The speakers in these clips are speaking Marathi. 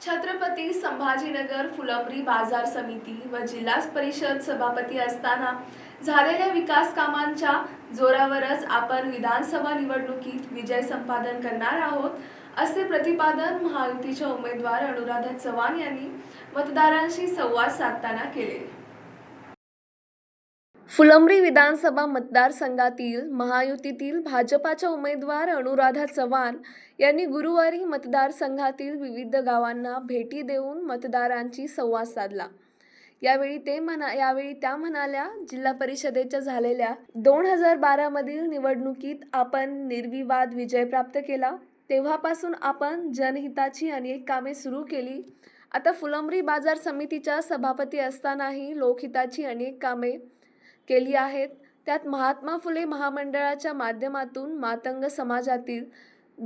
छत्रपती संभाजीनगर फुलंब्री बाजार समिती व जिल्हा परिषद सभापती असताना झालेल्या विकास कामांच्या जोरावरच आपण विधानसभा निवडणुकीत विजय संपादन करणार आहोत असे प्रतिपादन महायुतीच्या उमेदवार अनुराधा चव्हाण यांनी मतदारांशी संवाद साधताना केले. फुलंब्री विधानसभा मतदारसंघातील महायुतीतील भाजपाच्या उमेदवार अनुराधा चव्हाण यांनी गुरुवारी मतदारसंघातील विविध गावांना भेटी देऊन मतदारांची संवाद साधला. यावेळी ते म्हणा यावेळी त्या म्हणाल्या जिल्हा परिषदेच्या झालेल्या दोन हजार बारामधील निवडणुकीत आपण निर्विवाद विजय प्राप्त केला. तेव्हापासून आपण जनहिताची अनेक कामे सुरू केली. आता फुलंब्री बाजार समितीच्या सभापती असतानाही लोकहिताची अनेक कामे केली आहेत. त्यात महात्मा फुले महामंडळाच्या माध्यमातून मातंग समाजातील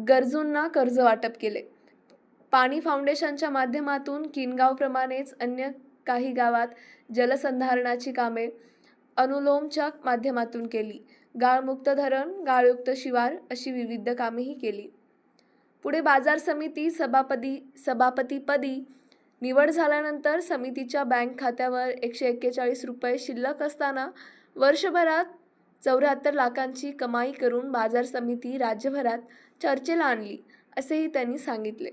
गरजूंना कर्ज वाटप केले. पाणी फाउंडेशनच्या माध्यमातून किनगावप्रमाणेच अन्य काही गावात जलसंधारणाची कामे अनुलोमच्या माध्यमातून केली. गाळमुक्त धरण गाळयुक्त शिवार अशी विविध कामेही केली. पुढे बाजार समिती सभापती सभापतीपदी निवड झाल्यानंतर समितीच्या बँक खात्यावर एकशे एक्केचाळीस रुपये शिल्लक असताना वर्षभरात चौऱ्याहत्तर लाखांची कमाई करून बाजार समिती राज्यभरात चर्चेला आणली असेही त्यांनी सांगितले.